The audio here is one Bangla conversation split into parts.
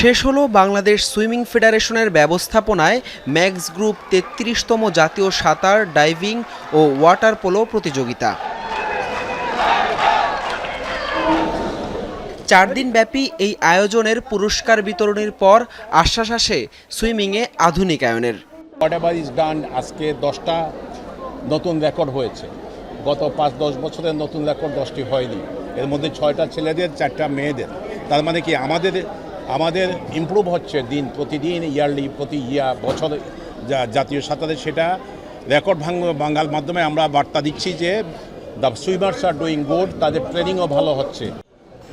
শেষ হলো বাংলাদেশ সুইমিং ফেডারেশনের ব্যবস্থাপনায় ম্যাক্স গ্রুপ তেত্রিশতম জাতীয় সাঁতার, ডাইভিং ও ওয়াটার পোলো প্রতিযোগিতা। চার দিনব্যাপী এই আয়োজনের পুরস্কার বিতরণের পর আশ্বাস আসে সুইমিংয়ে আধুনিকায়নের। হোয়াট ইজ ডান আজকে দশটা নতুন রেকর্ড হয়েছে। গত পাঁচ, দশ বছরের নতুন রেকর্ড দশটি হয়নি। এর মধ্যে ছয়টা ছেলেদের, চারটা মেয়েদের। তার মানে কি আমাদের আমাদের ইমপ্রুভ হচ্ছে দিন প্রতিদিন ইয়ারলি প্রতি ইয়া, বছর জাতীয় সাঁতারে সেটা রেকর্ড ভাঙ বাঙ্গাল মাধ্যমে আমরা বার্তা দিচ্ছি যে the swimmers are doing good তাদের ট্রেনিংও ভালো হচ্ছে।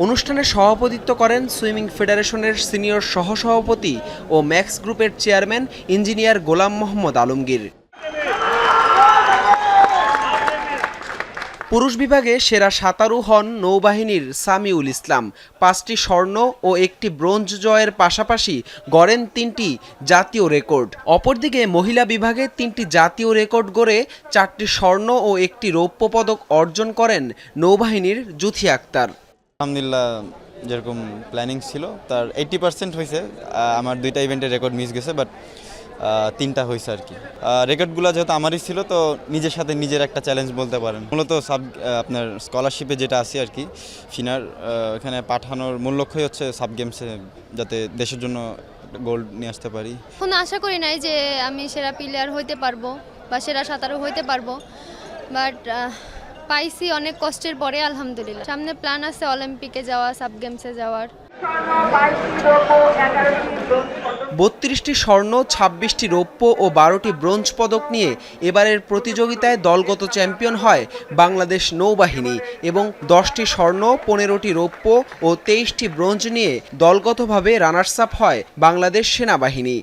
অনুষ্ঠানে সভাপতিত্ব করেন সুইমিং ফেডারেশনের সিনিয়র সহসভাপতি ও ম্যাক্স গ্রুপের চেয়ারম্যান ইঞ্জিনিয়ার গোলাম মোহাম্মদ আলমগীর। পুরুষ বিভাগে সেরা সাঁতারু হন নৌবাহিনীর সামিউল ইসলাম। পাঁচটি স্বর্ণ ও একটি ব্রোঞ্জ জয়ের পাশাপাশি গড়েন তিনটি জাতীয় রেকর্ড। অপরদিকে মহিলা বিভাগে তিনটি জাতীয় রেকর্ড গড়ে চারটি স্বর্ণ ও একটি রৌপ্য পদক অর্জন করেন নৌবাহিনীর জুথি আক্তার। আলহামদুলিল্লাহ, যেরকম প্ল্যানিং ছিল, তার এইট্টি পার্সেন্ট হয়েছে আমার দুইটা ইভেন্টের রেকর্ড মিস গেছে বাট তিনটা হয়েছে আর কি। রেকর্ডগুলো যেহেতু আমারই ছিল তো নিজের সাথে নিজের একটা চ্যালেঞ্জ বলতে পারেন। মূলত সাব আপনার স্কলারশিপে যেটা আছে আর কি ফিনার এখানে পাঠানোর মূল লক্ষ্যই হচ্ছে সাব গেমসে যাতে দেশের জন্য গোল্ড নিয়ে আসতে পারি। কোনো আশা করি নাই যে আমি সেরা প্লেয়ার হইতে পারব বা সেরা সাঁতারও হইতে পারব। বাট পাইছি অনেক কষ্টের পরে আলহামদুলিল্লাহ। সামনে প্ল্যান আছে অলিম্পিকে যাওয়া সাব গেমসে যাওয়ার। বত্রিশটি স্বর্ণ ছাব্বিশটি রৌপ্য ও বারোটি ব্রোঞ্জ পদক নিয়ে এবারের প্রতিযোগিতায় দলগত চ্যাম্পিয়ন হয় বাংলাদেশ নৌবাহিনী এবং দশটি স্বর্ণ পনেরোটি রৌপ্য ও তেইশটি ব্রোঞ্জ নিয়ে দলগতভাবে রানার্স আপ হয় বাংলাদেশ সেনাবাহিনী।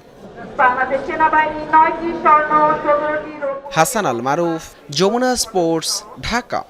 হাসান আল মারুফ যমুনা স্পোর্টস ঢাকা।